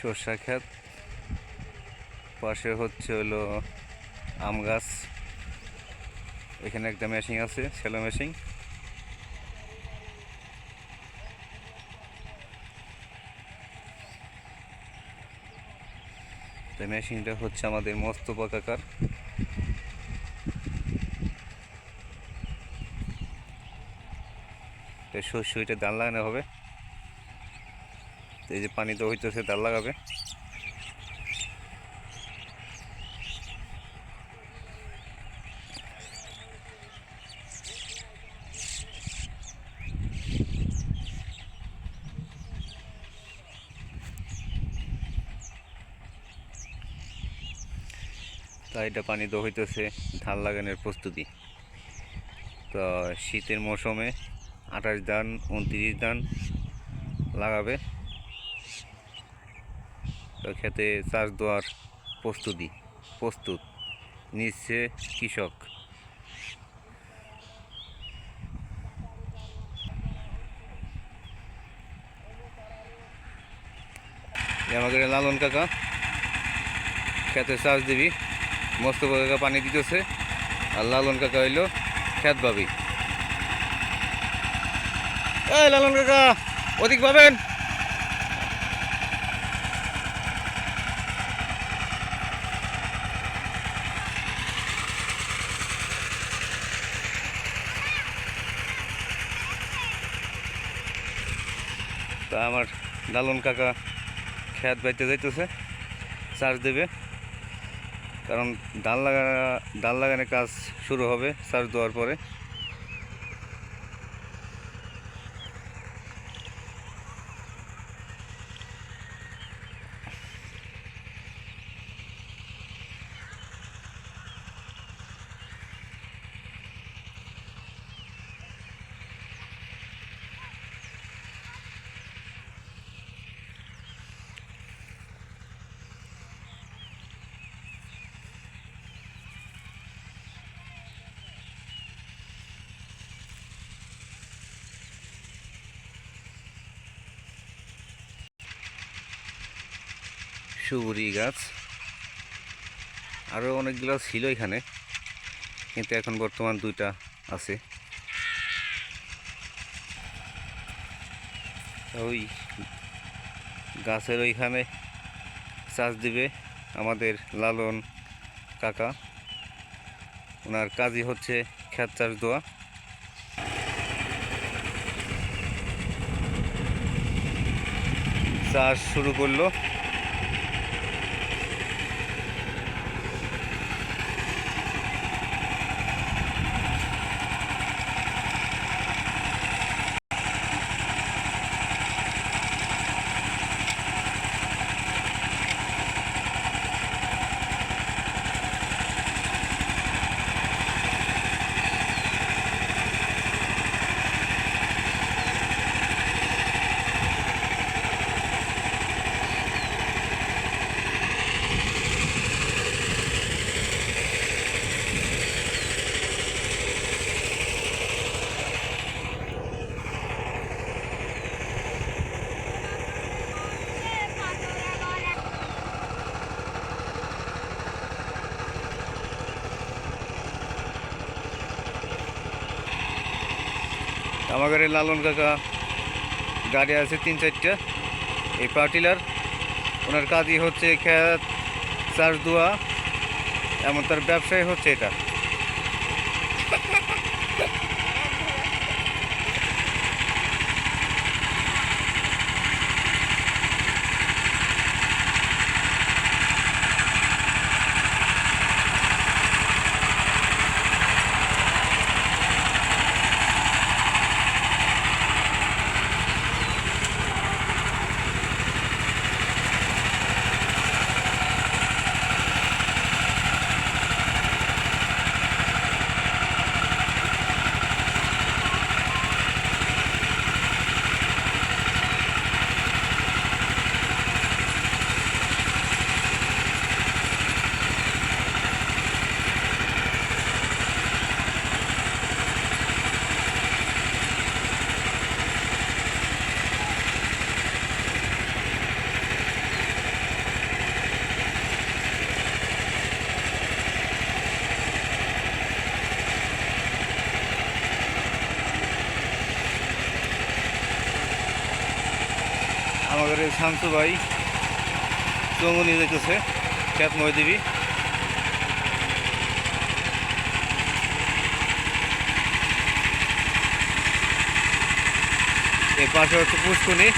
সর্ষা ক্ষেত। পাশে হচ্ছে হলো আম গাছ। এখানে একটা মেশিন আছে, সেলো মেশিন। মেশিনটা হচ্ছে আমাদের মস্তপা কাকার তো শস্য এটা দান লাগানো হবে। এই যে পানি তো হইতেছে দাল লাগাবে। এটা পানি তো হইতেছে, ধান লাগানোর প্রস্তুতি। তো শীতের মৌসুমে আঠাশ ধান, উনত্রিশ ধান লাগাবে। খেতে চাষ দেওয়ার প্রস্তুতি, প্রস্তুত, নিচ্ছে কৃষক। আমাকে লালন কাকা, খেতে চাষ দিবি, মস্ত কাকা পানি দিতেছে, আর লালন কাকা হইল খেত ভাবি। এই লালন কাকা অধিক পাবেন তা আমার লালন কাকা খেত বাইতে যাইতেছে, চার্জ দেবে। কারণ ডাল লাগা ডাল লাগানোর কাজ শুরু হবে চার্জ দেওয়ার পরে। সুবুরি গাছ। আরও অনেকগুলো ছিল এখানে, কিন্তু এখন বর্তমান দুইটা আছে। ওই গাছের ওইখানে চাষ দিবে আমাদের লালন কাকা। ওনার কাজই হচ্ছে খেত চাষ দেওয়া। চাষ শুরু করল। আমার ঘরে লালন কাকা গাড়ি আছে তিন চারটা। এই পার্টিলার ওনার কাজই হচ্ছে খেত, চাষ দোয়া, এমন তার ব্যবসায় হচ্ছে এটা। আমাদের এই শান্ত ভাই চৌমনি দেখতেছে খ্যাত মহিদেবী। এ পাশে হচ্ছে পুষ্কুনি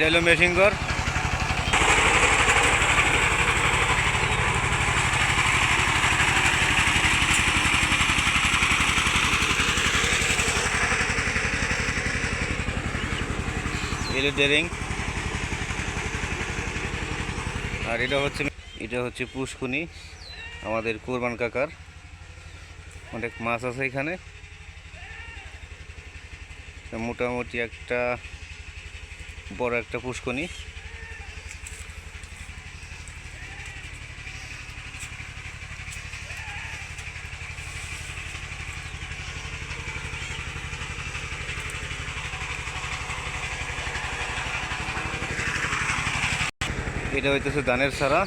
এটা হলো মেশিনঘর এলো ডেরিং। আর এটা হচ্ছে এটা হচ্ছে পুষ্কুনি, আমাদের কোরবান কাকার। অনেক মাছ আছে এখানে। মোটামুটি একটা বড় একটা পুষ্কনি। এটা হইতেছে ধানের সারা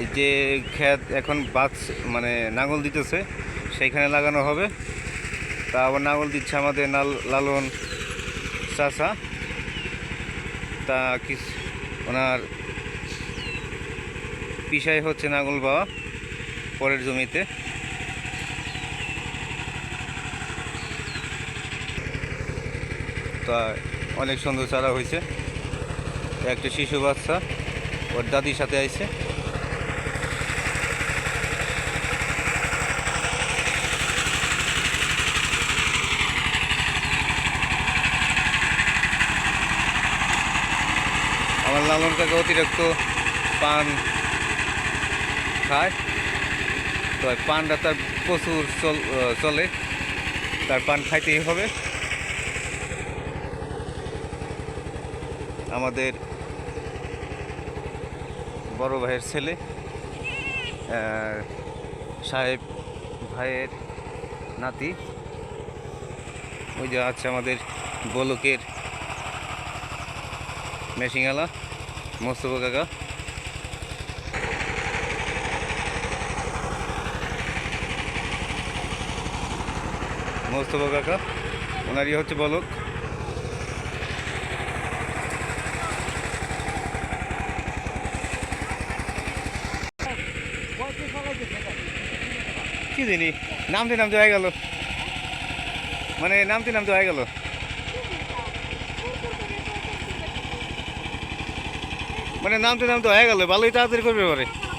এই যে ক্ষেত এখন বাদ মানে নাঙল দিতেছে, সেইখানে লাগানো হবে। তা আবার নাঙল দিচ্ছে আমাদের লালন চাষা। তা কি ওনার পিসাই হচ্ছে নাঙ্গল বাবা পরের জমিতে। তা অনেক সুন্দর চারা হয়েছে। একটা শিশু বাচ্চা, ওর দাদির সাথে আইছে। আমার লালন কাকা অতিরিক্ত পান খায়। তো পানটা তার প্রচুর চল তার পান খাইতেই হবে। আমাদের বড় ভাইয়ের ছেলে সাহেব ভাইয়ের নাতি। ওই যে আছে আমাদের গোলকের মেশিংয়ালা মোস্তফা কাকা। মোস্তফা কাকা, ওনারই হচ্ছে বলক। কি জানি নামতে নামতে হয়ে গেল। মানে নামতে নামতে হয়ে গেল। মানে নামতে নামতে হয়ে গেল ভালোই তাড়াতাড়ি করবে পরে।